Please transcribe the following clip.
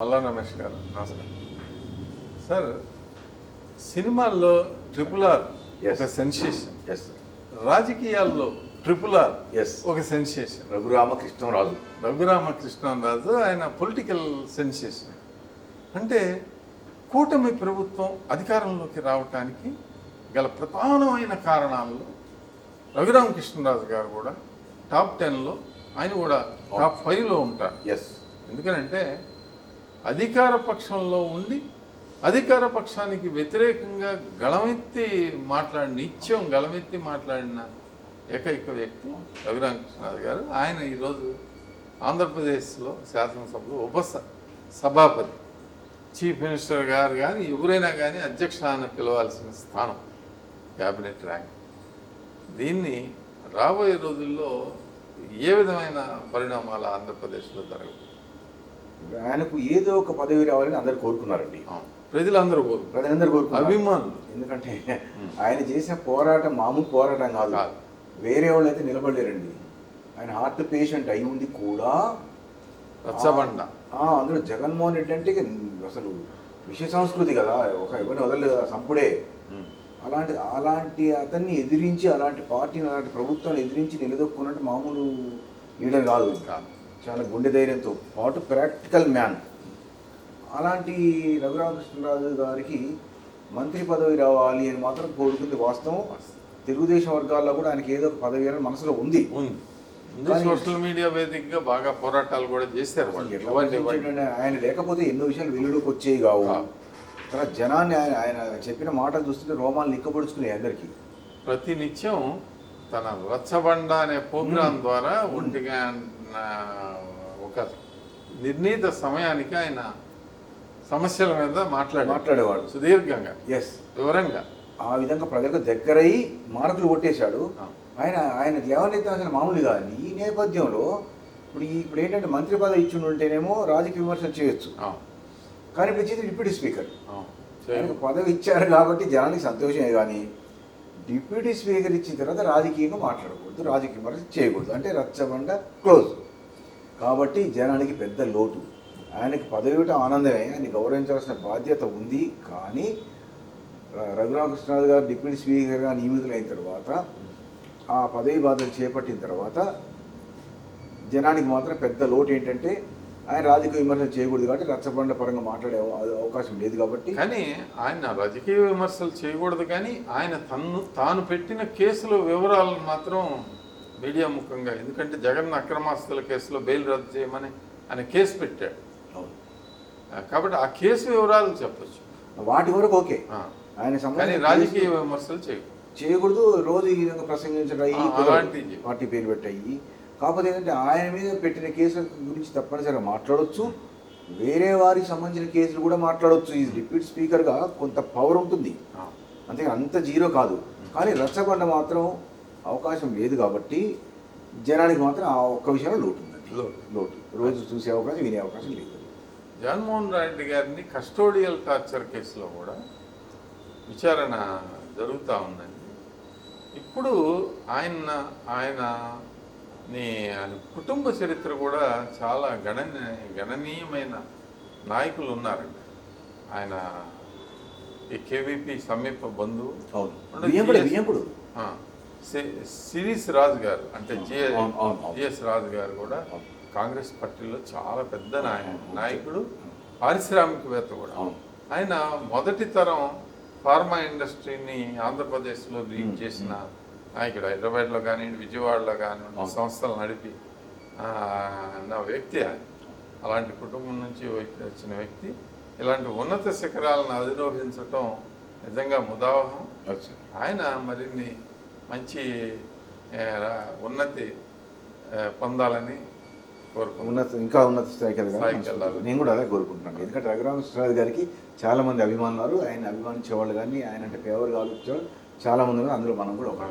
మల్లా రమేష్ గారు నమస్కారం. సార్ సినిమాల్లో ట్రిపుల్ ఆర్. ఒక సెన్సేషన్ ఎస్ రాజకీయాల్లో ట్రిపుల్ ఆర్ Yes. ఒక సెన్సేషన్ రఘురామకృష్ణరాజు. రఘురామకృష్ణరాజు ఆయన పొలిటికల్ సెన్సేషన్ అంటే కూటమి ప్రభుత్వం అధికారంలోకి రావటానికి గల ప్రధానమైన కారణాల్లో రఘురామకృష్ణరాజు గారు కూడా టాప్ టెన్లో ఆయన కూడా టాప్ ఫైవ్లో ఉంటారు. ఎస్ ఎందుకనంటే అధికార పక్షంలో ఉండి అధికార పక్షానికి వ్యతిరేకంగా గళమెత్తి మాట్లాడిన నిత్యం గళమెత్తి మాట్లాడిన ఏకైక వ్యక్తి రఘురామకృష్ణరాజు గారు. ఆయన ఈరోజు ఆంధ్రప్రదేశ్లో శాసనసభలో ఉప సభాపతి. చీఫ్ మినిస్టర్ గారు కానీ ఎవరైనా కానీ అధ్యక్ష అని పిలవాల్సిన స్థానం క్యాబినెట్ ర్యాంక్. దీన్ని రాబోయే రోజుల్లో ఏ విధమైన పరిణామాలు ఆంధ్రప్రదేశ్లో జరగవు. ఆయనకు ఏదో ఒక పదవి రావాలని అందరు కోరుకున్నారండి. ప్రజలందరూ కోరు ప్రజలందరూ కోరుకున్నారు. అభిమానులు. ఎందుకంటే ఆయన చేసిన పోరాటం మామూలు పోరాటం కాదు. వేరే వాళ్ళు అయితే నిలబడలేరండి. ఆయన హార్ట్ పేషెంట్ అయి ఉండి కూడా రచ్చబండ. అందులో జగన్మోహన్ రెడ్డి అంటే అసలు విషయ సంస్కృతి కదా. ఒక ఎవరిని వదలలేదు కదా, సంపుడే. అలాంటి అలాంటి అతన్ని ఎదిరించి అలాంటి పార్టీని అలాంటి ప్రభుత్వాన్ని ఎదిరించి నిలదొక్కున్నట్టు మామూలు లీడర్ కాదు. కాదు. చాలా గుండె ధైర్యంతో పాటు ప్రాక్టికల్ మ్యాన్. అలాంటి రఘురామకృష్ణరాజు గారికి మంత్రి పదవి రావాలి అని మాత్రం కోరుకుంది వాస్తవం. తెలుగుదేశం వర్గాల్లో కూడా ఆయనకి ఏదో ఒక పదవి అని మనసులో ఉంది. సోషల్ మీడియా వేదికగా బాగా పోరాటాలు కూడా చేశారు ఆయన లేకపోతే ఎన్నో విషయాలు వెలుగులోకి వచ్చేవి కావు. తర్వాత జనాన్ని ఆయన ఆయన చెప్పిన మాటలు చూస్తుంటే రోమాలు నిక్కబడుచుకున్నాయి అందరికీ. ప్రతి నిత్యం తన రచ్చబండ అనే ప్రోగ్రాం ద్వారా ఒంటిగా ఒక నిర్ణీత సమయానికి ఆయన సమస్యల మీద మాట్లాడారు మాట్లాడేవాడు. సుదీర్ఘంగా. ఎస్ వివరంగా. ఆ విధంగా ప్రజలకు దగ్గరయ్యి మార్కులు కొట్టేశాడు. ఆయన ఆయన లేవనెత్తాల్సిన మామూలు కాదండి ఈ నేపథ్యంలో ఇప్పుడు ఇప్పుడు ఏంటంటే మంత్రి పదవి ఇచ్చి ఉంటేనేమో రాజకీయ విమర్శలు చేయొచ్చు. కానీ ఇప్పుడు ఇచ్చింది డిప్యూటీ స్పీకర్. పదవి ఇచ్చారు కాబట్టి జనానికి సంతోషమే కానీ డిప్యూటీ స్పీకర్ ఇచ్చిన తర్వాత రాజకీయంగా మాట్లాడకూడదు రాజకీయ విమర్శ చేయకూడదు. అంటే రచ్చబండ క్లోజ్. కాబట్టి జనానికి పెద్ద లోటు. ఆయనకి పదవి ఇవ్వటం ఆనందమే ఆయన గౌరవించాల్సిన బాధ్యత ఉంది. కానీ రఘురామకృష్ణరాజు గారు డిప్యూటీ స్పీకర్గా నియమితులైన తర్వాత ఆ పదవి బాధ్యత చేపట్టిన తర్వాత జనానికి మాత్రం పెద్ద లోటు ఏంటంటే ఆయన రాజకీయ విమర్శలు చేయకూడదు కాబట్టి రచ్చబండ పరంగా మాట్లాడే అవ- అవకాశం లేదు కాబట్టి. కానీ ఆయన రాజకీయ విమర్శలు చేయకూడదు కానీ ఆయన తన్ను తాను పెట్టిన కేసుల వివరాలను మాత్రం మీడియా ముఖంగా ఎందుకంటే జగన్ అక్రమాస్తుల కేసులో బెయిల్ రద్దు చేయమని ఆయన కేసు పెట్టాడు. కాబట్టి ఆ కేసు వివరాలు చెప్పొచ్చు. వాటి వరకు ఓకే. ఆయన కానీ రాజకీయ విమర్శలు చేయకూడదు. చేయకూడదు. రోజు ఈ విధంగా ప్రసంగించడం. పార్టీ పేరు పెట్టాయి. కాకపోతే ఏంటంటే ఆయన మీద పెట్టిన కేసుల గురించి తప్పనిసరిగా మాట్లాడొచ్చు. వేరే వారికి సంబంధించిన కేసులు కూడా మాట్లాడొచ్చు. ఈ డిప్యూటీ స్పీకర్గా కొంత పవర్ ఉంటుంది. అంతే అంత జీరో కాదు. కానీ రచ్చబండ మాత్రం అవకాశం లేదు కాబట్టి జనానికి మాత్రం ఆ ఒక్క విషయంలో లోటు ఉందండి. లోటు. లోటు. రోజు చూసే అవకాశం వినే అవకాశం లేదు. జగన్మోహన్ రెడ్డి గారిని కస్టోడియల్ టార్చర్ కేసులో కూడా విచారణ జరుగుతూ ఉందండి. ఇప్పుడు ఆయన ఆయన నీ కుటుంబ చరిత్ర కూడా చాలా గణన గణనీయమైన నాయకులు ఉన్నారండి ఆయన ఈ కేవీపీ సమీప బంధువు అవును సిరీస్ రాజు గారు అంటే అవును. జిఎస్ రాజు గారు కూడా. కాంగ్రెస్ పార్టీలో చాలా పెద్ద. నాయకుడు పారిశ్రామికవేత్త కూడా. ఆయన మొదటి తరం ఫార్మా ఇండస్ట్రీని ఆంధ్రప్రదేశ్లో లీడ్ చేసిన నాయకుడు హైదరాబాద్లో కానివ్వండి విజయవాడలో కానివ్వండి. సంస్థలు నడిపి నా వ్యక్తి అలాంటి కుటుంబం నుంచి వచ్చిన వ్యక్తి. ఇలాంటి ఉన్నత శిఖరాలను అధిరోహించటం నిజంగా ముదావహం. ఆయన మరిన్ని మంచి ఉన్నతి పొందాలని ఉన్నత ఇంకా ఉన్నత స్థాయికి వెళ్ళాలి. నేను కూడా అదే కోరుకుంటున్నాను. ఎందుకంటే రఘురామకృష్ణరాజు గారికి చాలా మంది అభిమానులు ఆయన అభిమానించే వాళ్ళు కానీ ఆయన అంటే ఫేవర్గా ఆలోచించే వాళ్ళు చాలా మంది అందులో మనం కూడా ఒక